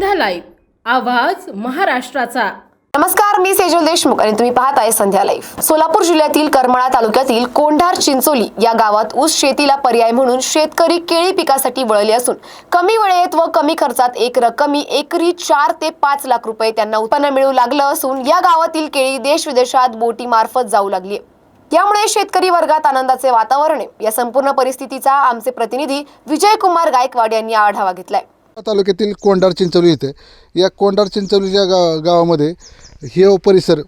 संध्या live आवाज महाराष्ट्राचा. नमस्कार मी सेजल देशमुख आणि तुम्ही पाहताय संध्या लाईव्ह. सोलापूर जिल्ह्यातील करमाळा तालुक्यातील कोंढार चिंचोली या गावात ऊस शेतीला पर्याय म्हणून शेतकरी केळी पिकासाठी वळले असून कमी वेळेत व कमी खर्चात एक रकमी एकरी चार ते पाच लाख रुपये त्यांना उत्पन्न मिळू लागलं असून या गावातील केळी देश विदेशात बोटी मार्फत जाऊ लागली यामुळे शेतकरी वर्गात आनंदाचे वातावरण आहे. या संपूर्ण परिस्थितीचा आमचे प्रतिनिधी विजय कुमार गायकवाड यांनी आढावा घेतलाय. तालुक्यातील कोंडार चिंचोली इथे. या कोंडार चिंचोलीच्या गा गावामध्ये हे परिसर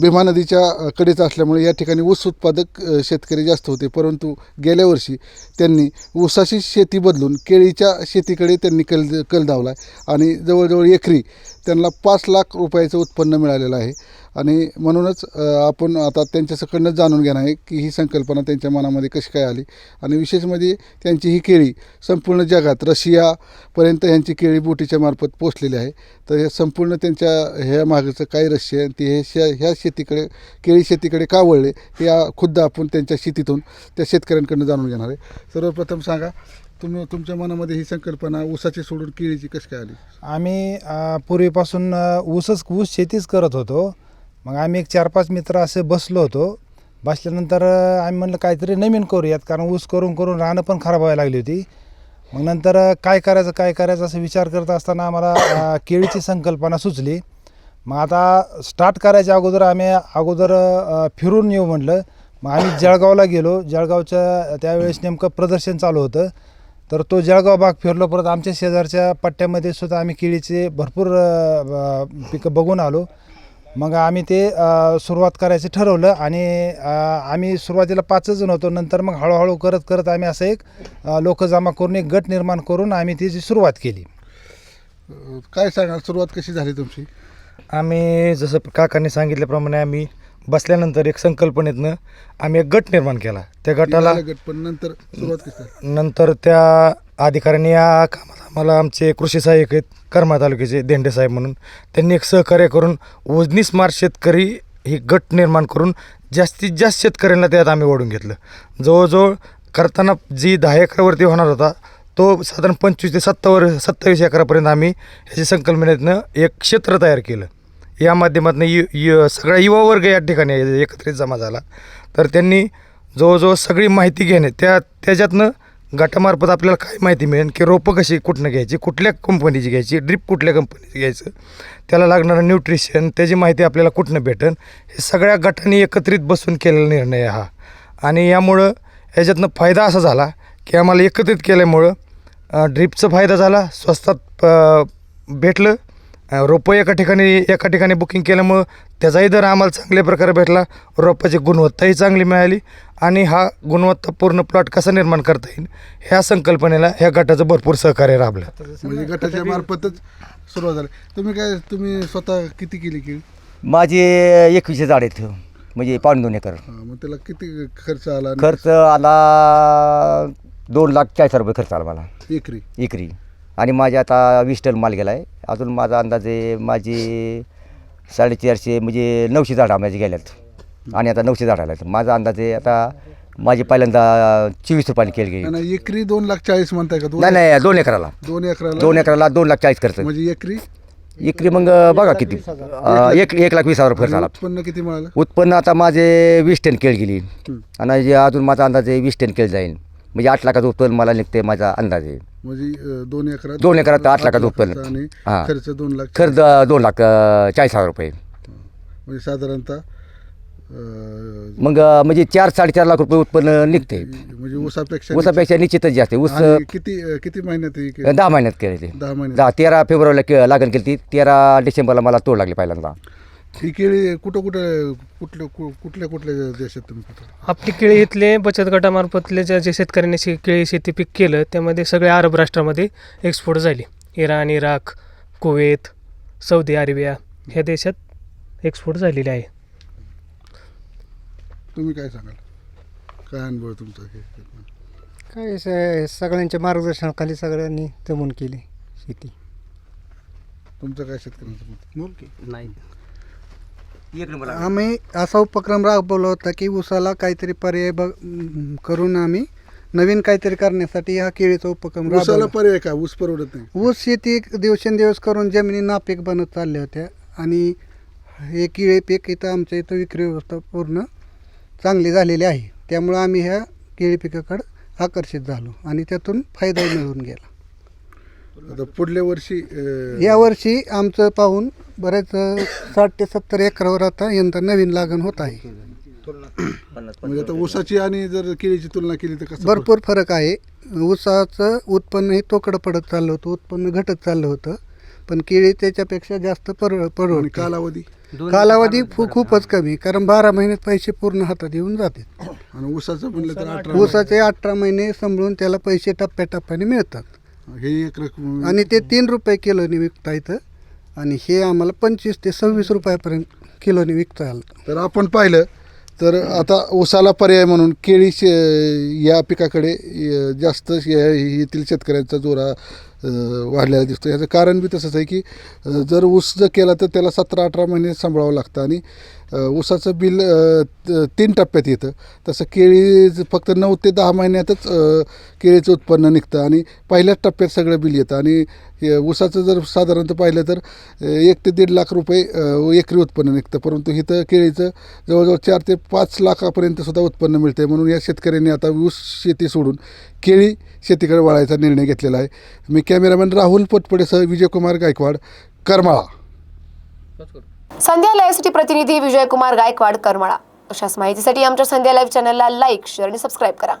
भीमा नदीच्या कडेचा असल्यामुळे या ठिकाणी ऊस उत्पादक शेतकरी जास्त होते. परंतु गेल्या वर्षी त्यांनी ऊसाची शेती बदलून केळीच्या शेतीकडे त्यांनी कल कल धावला आहे आणि जवळजवळ एकरी त्यांना पाच लाख रुपयाचं उत्पन्न मिळालेलं आहे. आणि म्हणूनच आपण आता त्यांच्यासकडनंच जाणून घेणार आहे की ही संकल्पना त्यांच्या मनामध्ये कशी काय आली. आणि विशेष म्हणजे त्यांची ही केळी संपूर्ण जगात रशियापर्यंत ह्यांची केळी बोटीच्या मार्फत पोचलेली आहे. तर हे संपूर्ण त्यांच्या ह्या मागचं काय रहस्य आहे? ते हे शे ह्या शेतीकडे केळी शेतीकडे का वळले? हे खुद्द आपण त्यांच्या शेतीतून त्या शेतकऱ्यांकडनं जाणून घेणार आहे. सर्वप्रथम सांगा तुम्ही तुमच्या मनामध्ये ही संकल्पना ऊसाची सोडून केळीची कशी काय आली? आम्ही पूर्वीपासून ऊसच ऊस शेतीच करत होतो. मग आम्ही एक चार पाच मित्र असे बसलो होतो. बसल्यानंतर आम्ही म्हणलं काहीतरी नवीन करूयात कारण ऊस करून करून रानं पण खराब व्हायला लागली होती. मग नंतर काय करायचं काय करायचं असं विचार करत असताना आम्हाला केळीची संकल्पना सुचली. मग आता स्टार्ट करायच्या अगोदर आम्ही अगोदर फिरून येऊ म्हटलं मग आम्ही जळगावला गेलो. जळगावच्या त्यावेळेस नेमकं प्रदर्शन चालू होतं. तर तो जळगाव भाग फिरलो परत आमच्या शेजारच्या पट्ट्यामध्ये सुद्धा आम्ही केळीचे भरपूर पिकं बघून आलो. मग आम्ही ते सुरुवात करायचं ठरवलं आणि आम्ही सुरुवातीला पाचच जण होतो. नंतर मग हळूहळू करत करत आम्ही असं एक लोक जमा करून एक गट निर्माण करून आम्ही त्याची सुरुवात केली. काय सांगा सुरुवात कशी झाली तुमची? आम्ही जसं काकांनी सांगितल्याप्रमाणे आम्ही बसल्यानंतर एक संकल्पनेतनं आम्ही एक गट निर्माण केला. त्या गटाला गट पण नंतर सुरुवात नंतर त्या अधिकाऱ्यांनी या कामाला मला आमचे कृषी सहाय्यक आहेत करमाळ तालुक्याचे देंडे साहेब म्हणून. त्यांनी एक सहकार्य करून उजनी स्मार्ट शेतकरी ही गट निर्माण करून जास्तीत जास्त शेतकऱ्यांना त्यात आम्ही ओढून घेतलं. जवळजवळ करताना जी दहा एकरावरती होणार होता तो साधारण पंचवीस ते सत्तावर सत्तावीस एकरापर्यंत आम्ही ह्याच्या संकल्पनेतनं एक क्षेत्र तयार केलं. या माध्यमातून यु यु सगळा युवा वर्ग या ठिकाणी एकत्रित जमा झाला. तर त्यांनी जवळजवळ सगळी माहिती घेणे त्या त्याच्यातनं गटामार्फत आपल्याला काय माहिती मिळेल की रोपं कशी कुठनं घ्यायची कुठल्या कंपनीची घ्यायची ड्रिप कुठल्या कंपनीची घ्यायचं त्याला लागणारं न्यूट्रिशन त्याची माहिती आपल्याला कुठनं भेटेल हे सगळ्या गटांनी एकत्रित बसून केलेला निर्णय हा. आणि यामुळं याच्यातनं फायदा असा झाला की आम्हाला एकत्रित केल्यामुळं ड्रिपचा फायदा झाला स्वस्तात भेटलं रोपं एका ठिकाणी एका ठिकाणी बुकिंग केल्यामुळं त्याचाही दर आम्हाला चांगल्या प्रकारे भेटला. रोपाची गुणवत्ताही चांगली मिळाली आणि हा गुणवत्तापूर्ण प्लॉट कसा निर्माण करता येईल ह्या संकल्पनेला ह्या गटाचं भरपूर सहकार्य राबलं. म्हणजे गटाच्या मार्फतच सुरुवात झाली. तुम्ही काय तुम्ही स्वतः किती केली की? माझे एकवीसशे झाड आहेत. म्हणजे पावणे दोन एकर. हा, मग त्याला किती खर्च आला? खर्च आला दोन लाख चाळीस हजार रुपये खर्च आला मला. एकरी. एकरी. आणि माझे आता वीस टन माल गेला आहे अजून माझा अंदाजे माझे साडेचारशे म्हणजे नऊशे झाडं माझे गेल्यात. आणि आता नऊशे झाड आल्यात. माझा अंदाजे आता माझी पहिल्यांदा चोवीस रुपयाने केली गेली. आणि एकरी दोन लाख चाळीस म्हणताय का? दोन नाही नाही दोन एकराला. दोन एकराला? दोन एकराला दोन लाख चाळीस खर्च म्हणजे एकरी? एकरी मग बघा किती. अं, एक एक लाख वीस हजार रुपये खर्च आला उत्पन्न किती मिळालं? उत्पन्न आता माझे वीस टन केळ गेली. आणि जे अजून माझा अंदाज वीस टन केळ जाईल म्हणजे आठ लाखाचं उत्पन्न मला निघते माझा अंदाज. आहे म्हणजे दोन एकरात दोन एकरात आठ लाखाचं लाखाचं उत्पन्न. आणि हा. खर्च दोन लाख खर्च दोन लाख अं, चाळीस हजार रुपये म्हणजे साधारणतः अं, मग अं, म्हणजे चार साडेचार लाख रुपये उत्पन्न निघते म्हणजे ऊसापेक्षा ऊसापेक्षा निश्चितच जास्त आहे. ऊस आणि किती अं, किती महिन्यात हे केलं? दहा महिन्यात केले ते दहा महिन्यात दहा तेरा फेब्रुवारीला के लागण केली ती तेरा डिसेंबरला मला तोड लागली पहिल्यांदा ही केळी कुठं कुठं कुठल्या कु- कुठल्या कुठल्या देशात तुम्ही? आपली केळी इथले बचत गटामार्फतले ज्या जे शेतकऱ्यांनी शे केळी शेती पीक केलं त्यामध्ये सगळ्या अरब राष्ट्रामध्ये एक्सपोर्ट झाली. Iran Iraq Kuwait Saudi Arabia ह्या देशात एक्सपोर्ट झालेले आहे. तुम्ही काय सांगाल? काय अनुभव आहे तुमचा हे काय स- सगळ्यांच्या मार्गदर्शनाखाली सगळ्यांनी जमून केली शेती. तुमचं काय शेतकऱ्यांचं मत? नाही. आम्ही असा उपक्रम राबवला होता की ऊसाला काहीतरी पर्याय बघ करून आम्ही नवीन काहीतरी करण्यासाठी हा केळीचा उपक्रम ऊसाला राबवला पर्याय काय ऊस परवडत नाही. ऊस शेती दिवसेंदिवस करून जमिनी नापीक बनत चालल्या होत्या आणि हे केळी पीक इथं आमच्या इथं विक्री व्यवस्था पूर्ण चांगली झालेली आहे. त्यामुळं आम्ही ह्या केळी पिकाकडं आकर्षित झालो आणि त्यातून फायदा मिळून गेला. आता पुढल्या वर्षी अं, यावर्षी आमचं पाहून बरेच साठ ते सत्तर एकरावर आता यंदा नवीन लागण होत आहे. म्हणजे आता ऊसाची आणि जर केळीची तुलना केली तर कसं भरपूर फरक आहे. ऊसाचं उत्पन्नही तोकडं पडत चाललं होतं उत्पन्न घटत चाललं होतं. पण केळी त्याच्यापेक्षा जास्त पर आणि परवडते. कालावधी? कालावधी फु- खूपच कमी कारण बारा महिन्यात पैसे पूर्ण हातात येऊन जाते. आणि ऊसाचं म्हणलं तर अठरा ऊसाचे अठरा महिने सांभाळून त्याला पैसे टप्प्याटप्प्याने मिळतात. हे एक रकम आणि ते तीन रुपये किलोने विकता येतं आणि हे आम्हाला पंचवीस ते सव्वीस रुपयापर्यंत किलोने विकता आलं. तर आपण पाहिलं तर आता ऊसाला पर्याय म्हणून केळी शे या पिकाकडे अ, जास्त शे- येथील शेतकऱ्यांचा जोरा वाढलेला दिसतो याचं कारण बी तसंच आहे की जर ऊस जर केला तर त्याला सतरा अठरा महिने सांभाळावं लागतं आणि ऊसाचं बिल तीन टप्प्यात येतं. तसं केळी फक्त नऊ ते दहा महिन्यातच केळीचं उत्पन्न निघतं आणि पहिल्याच टप्प्यात सगळं बिल येतं. आणि ऊसाचं जर साधारणतः पाहिलं तर एक ते दीड लाख रुपये एकरी उत्पन्न निघतं. परंतु इथं केळीचं जवळजवळ चार ते पाच लाखापर्यंत सुद्धा उत्पन्न मिळते म्हणून या शेतकऱ्यांनी आता ऊस शेती सोडून केळी शेतीकडे वळायचा निर्णय घेतलेला आहे. मी कॅमेरामॅन राहुल पोटपडेसह विजयकुमार गायकवाड करमाळा. संध्या लाईव्हसाठी प्रतिनिधी विजयकुमार गायकवाड करमाळा. अशाच माहितीसाठी आमच्या संध्या लाईव्ह चॅनलला लाईक शेअर आणि सबस्क्राईब करा.